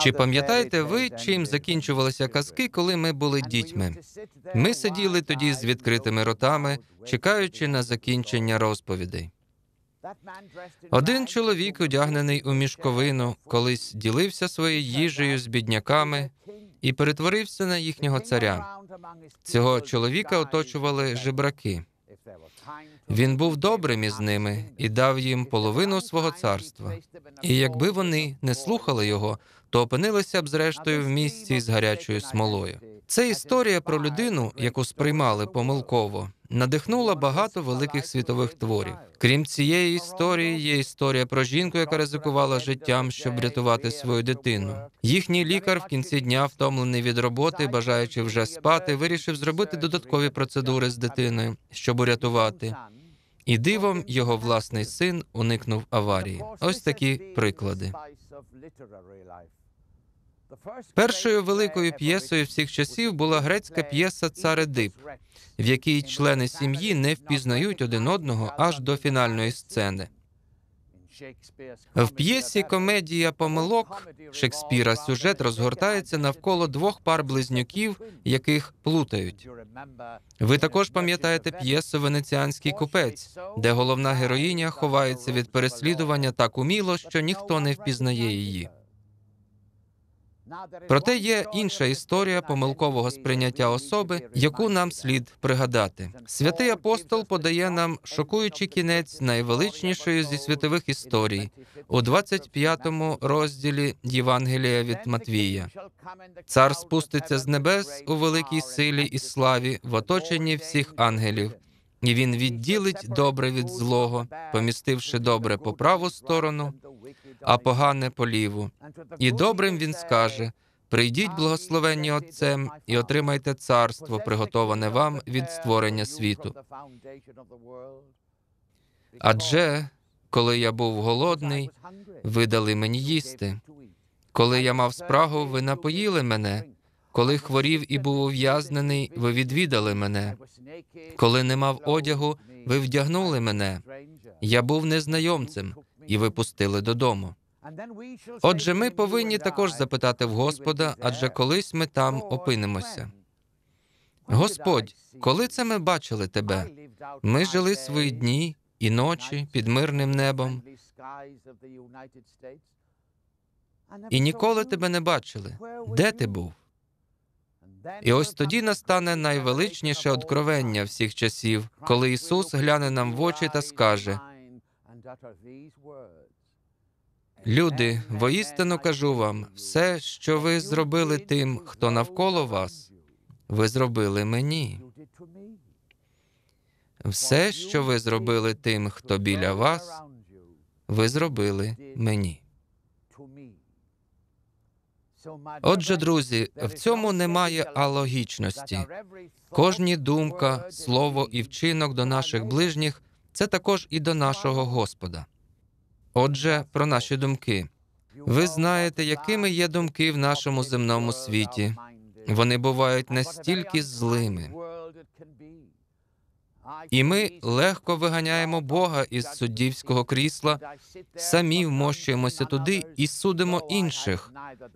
Чи пам'ятаєте ви, чим закінчувалися казки, коли ми були дітьми? Ми сиділи тоді з відкритими ротами, чекаючи на закінчення розповідей. Один чоловік, одягнений у мішковину, колись ділився своєю їжею з бідняками і перетворився на їхнього царя. Цього чоловіка оточували жебраки. Він був добрим із ними і дав їм половину свого царства. І якби вони не слухали його, то опинилися б зрештою в місці з гарячою смолою. Це історія про людину, яку сприймали помилково, надихнула багато великих світових творів. Крім цієї історії, є історія про жінку, яка ризикувала життям, щоб врятувати свою дитину. Їхній лікар в кінці дня, втомлений від роботи, бажаючи вже спати, вирішив зробити додаткові процедури з дитиною, щоб урятувати. І дивом його власний син уникнув аварії. Ось такі приклади. Першою великою п'єсою всіх часів була грецька п'єса Цар Едип, в якій члени сім'ї не впізнають один одного аж до фінальної сцени. В п'єсі Комедія помилок Шекспіра сюжет розгортається навколо двох пар близнюків, яких плутають. Ви також пам'ятаєте п'єсу Венеціанський купець, де головна героїня ховається від переслідування так уміло, що ніхто не впізнає її. Проте є інша історія помилкового сприйняття особи, яку нам слід пригадати. Святий апостол подає нам шокуючий кінець найвеличнішої зі світових історій у 25-му розділі Євангелія від Матвія. Цар спуститься з небес у великій силі і славі в оточенні всіх ангелів. І він відділить добре від злого, помістивши добре по праву сторону, а погане по ліву. І добрим він скаже: прийдіть, благословенні Отцем, і отримайте царство, приготоване вам від створення світу. Адже коли я був голодний, ви дали мені їсти. Коли я мав спрагу, ви напоїли мене. Коли хворів і був ув'язнений, ви відвідали мене. Коли не мав одягу, ви вдягнули мене. Я був незнайомцем, і ви пустили додому. Отже, ми повинні також запитати в Господа, адже колись ми там опинимося. Господь, коли це ми бачили тебе? Ми жили свої дні і ночі під мирним небом, і ніколи тебе не бачили. Де ти був? І ось тоді настане найвеличніше откровення всіх часів, коли Ісус гляне нам в очі та скаже: Люди, воістину кажу вам, все, що ви зробили тим, хто навколо вас, ви зробили мені. Все, що ви зробили тим, хто біля вас, ви зробили мені. Отже, друзі, в цьому немає алогічності. Кожні думка, слово і вчинок до наших ближніх це також і до нашого Господа. Отже, про наші думки. Ви знаєте, якими є думки в нашому земному світі. Вони бувають настільки злими. І ми легко виганяємо Бога із суддівського крісла, самі вмощуємося туди і судимо інших,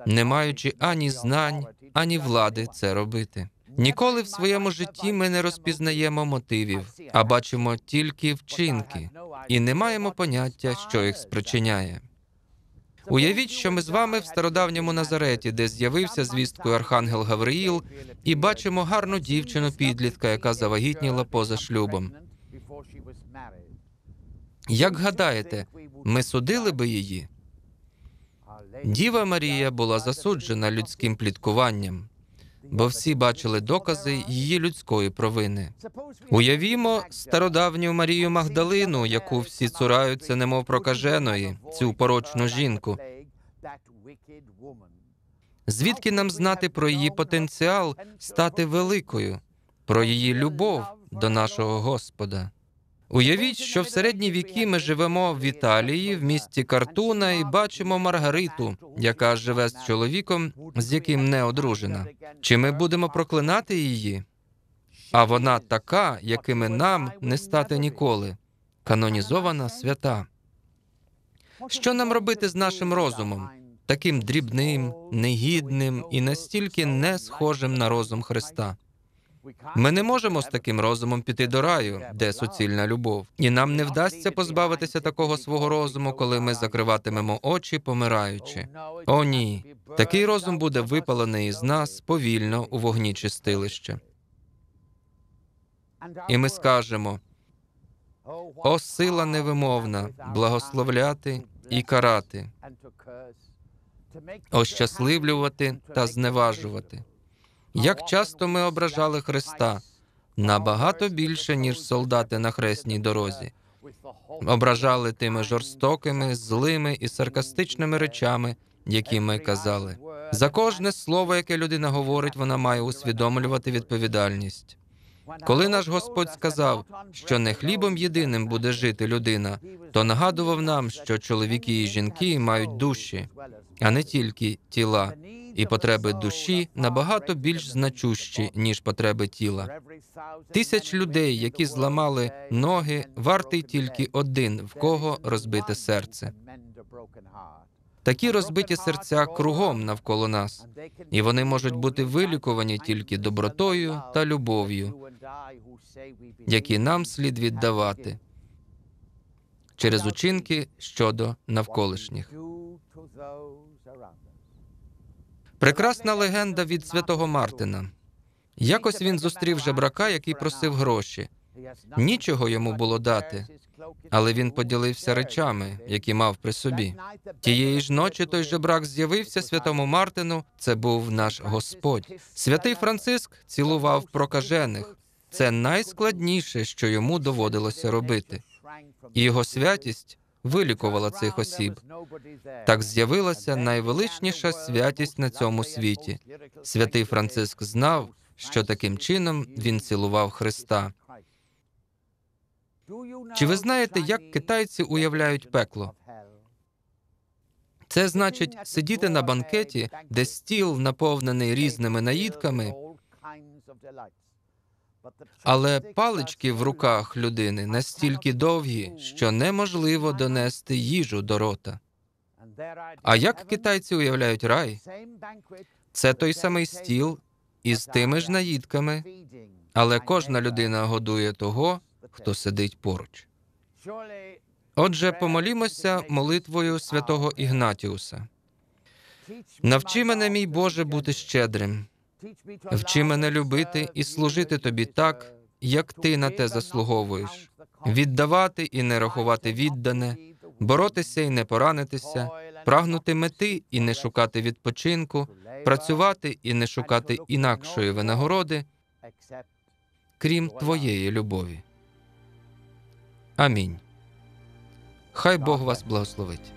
не маючи ані знань, ані влади це робити. Ніколи в своєму житті ми не розпізнаємо мотивів, а бачимо тільки вчинки, і не маємо поняття, що їх спричиняє. Уявіть, що ми з вами в стародавньому Назареті, де з'явився звісткою Архангел Гавриїл, і бачимо гарну дівчину підлітка, яка завагітніла поза шлюбом. Як гадаєте, ми судили би її? Діва Марія була засуджена людським пліткуванням, бо всі бачили докази її людської провини. Уявімо стародавню Марію Магдалину, яку всі цураються, немов прокаженої, цю порочну жінку. Звідки нам знати про її потенціал стати великою, про її любов до нашого Господа? Уявіть, що в середні віки ми живемо в Італії, в місті Картуна, і бачимо Маргариту, яка живе з чоловіком, з яким не одружена. Чи ми будемо проклинати її? А вона така, якими нам не стати ніколи, канонізована свята. Що нам робити з нашим розумом? таким дрібним, негідним і настільки не схожим на розум Христа. Ми не можемо з таким розумом піти до раю, де суцільна любов, і нам не вдасться позбавитися такого свого розуму, коли ми закриватимемо очі, помираючи. О, ні, такий розум буде випалений із нас повільно у вогні чистилища. І ми скажемо: о, сила невимовна, благословляти і карати, ощасливлювати та зневажувати. Як часто ми ображали Христа набагато більше, ніж солдати на хресній дорозі, ображали тими жорстокими, злими і саркастичними речами, які ми казали. За кожне слово, яке людина говорить, вона має усвідомлювати відповідальність. Коли наш Господь сказав, що не хлібом єдиним буде жити людина, то нагадував нам, що чоловіки і жінки мають душі, а не тільки тіла, і потреби душі набагато більш значущі, ніж потреби тіла. Тисяч людей, які зламали ноги, вартий тільки один, в кого розбите серце. Такі розбиті серця кругом навколо нас, і вони можуть бути вилікувані тільки добротою та любов'ю, які нам слід віддавати через учинки щодо навколишніх. Прекрасна легенда від святого Мартина. Якось він зустрів жебрака, який просив гроші. Нічого йому було дати, але він поділився речами, які мав при собі. Тієї ж ночі той жебрак з'явився святому Мартину. Це був наш Господь. Святий Франциск цілував прокажених. Це найскладніше, що йому доводилося робити. І його святість вилікувала цих осіб. Так з'явилася найвеличніша святість на цьому світі. Святий Франциск знав, що таким чином він цілував Христа. Чи ви знаєте, як китайці уявляють пекло? Це значить сидіти на банкеті, де стіл наповнений різними наїдками, але палички в руках людини настільки довгі, що неможливо донести їжу до рота. А як китайці уявляють рай? Це той самий стіл із тими ж наїдками, але кожна людина годує того, хто сидить поруч. Отже, помолімося молитвою святого Ігнатіуса. Навчи мене, мій Боже, бути щедрим. Вчи мене любити і служити тобі так, як ти на те заслуговуєш, віддавати і не рахувати віддане, боротися і не поранитися, прагнути мети і не шукати відпочинку, працювати і не шукати інакшої винагороди, крім твоєї любові. Амінь. Хай Бог вас благословить.